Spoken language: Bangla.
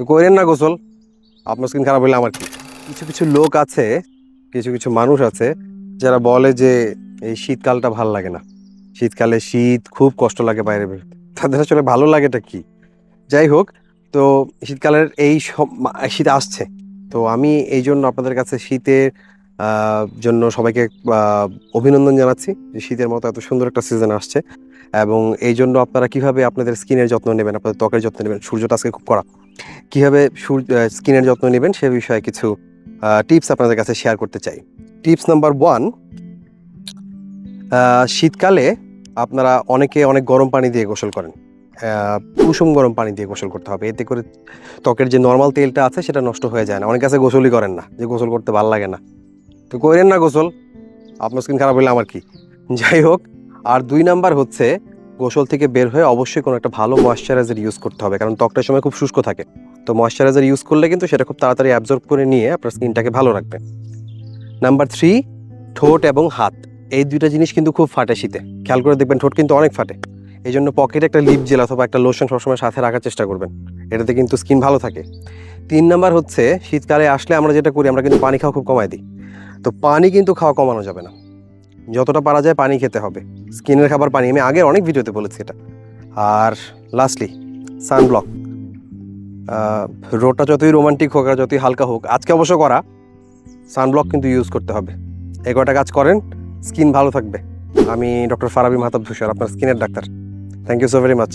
তো করেন না গোসল। আপনার স্কিন খারাপ হলে আমার কি? কিছু কিছু লোক আছে, কিছু কিছু মানুষ আছে, যারা বলে যে এই শীতকালটা ভালো লাগে না। শীতকালে শীত খুব কষ্ট লাগে বাইরে বেরোতে তাদের আসলে ভালো লাগেটা কি? যাই হোক, তো শীতকালের এই শীত আসছে। তো আমি এই জন্য আপনাদের কাছে শীতের জন্য সবাইকে অভিনন্দন জানাচ্ছি যে শীতের মতো এত সুন্দর একটা সিজন আসছে। এবং এই জন্য আপনারা কীভাবে আপনাদের স্কিনের যত্ন নেবেন, আপনাদের ত্বকের যত্ন নেবেন, সূর্যটা আজকে খুব কড়া। কীভাবে স্কিনের যত্ন নেবেন সে বিষয়ে কিছু টিপস আপনাদের কাছে শেয়ার করতে চাই। টিপস নাম্বার ওয়ান শীতকালে আপনারা অনেকে অনেক গরম পানি দিয়ে গোসল করেন। কুসুম গরম পানি দিয়ে গোসল করতে হবে। এতে করে ত্বকের যে নর্মাল তেলটা আছে সেটা নষ্ট হয়ে যায় না। অনেক কাছে গোসলই করেন না, যে গোসল করতে ভালো লাগে না। তো করেন না গোসল, আপনার স্কিন খারাপ হলে আমার কি? যাই হোক, আর দুই নাম্বার হচ্ছে গোসল থেকে বের হয়ে অবশ্যই কোনো একটা ভালো ময়শ্চারাইজার ইউজ করতে হবে, কারণ ত্বকটার সময় খুব শুষ্ক থাকে। তো ময়শ্চারাইজার ইউজ করলে কিন্তু সেটা খুব তাড়াতাড়ি অ্যাবজর্ব করে নিয়ে আপনার স্কিনটাকে ভালো রাখবে। নাম্বার থ্রি ঠোঁট এবং হাত। এই দুইটা জিনিস কিন্তু খুব ফাটে শীতে। খেয়াল করে দেখবেন ঠোঁট কিন্তু অনেক ফাটে। এই জন্য পকেটে একটা লিপ জেল অথবা একটা লোশন সবসময় সাথে রাখার চেষ্টা করবেন। এটাতে কিন্তু স্কিন ভালো থাকে। তিন নাম্বার হচ্ছে, শীতকালে আসলে আমরা যেটা করি, আমরা কিন্তু পানি খাওয়া খুব কমাই দিই। তো পানি কিন্তু খাওয়া কমানো যাবে না। যতটা পারা যায় পানি খেতে হবে। স্কিনের খাবার পানি। আমি আগের অনেক ভিডিওতে বলেছি এটা। আর লাস্টলি সানব্লক রোডটা যতই রোমান্টিক হোক আর যতই হালকা হোক, আজকে অবশ্য করা সানব্লক কিন্তু ইউজ করতে হবে। এই কটা কাজ করেন স্কিন ভালো থাকবে। আমি ডক্টর ফারাবি মাহতাব ধূসর, আপনার স্কিনের doctor. Thank you so very much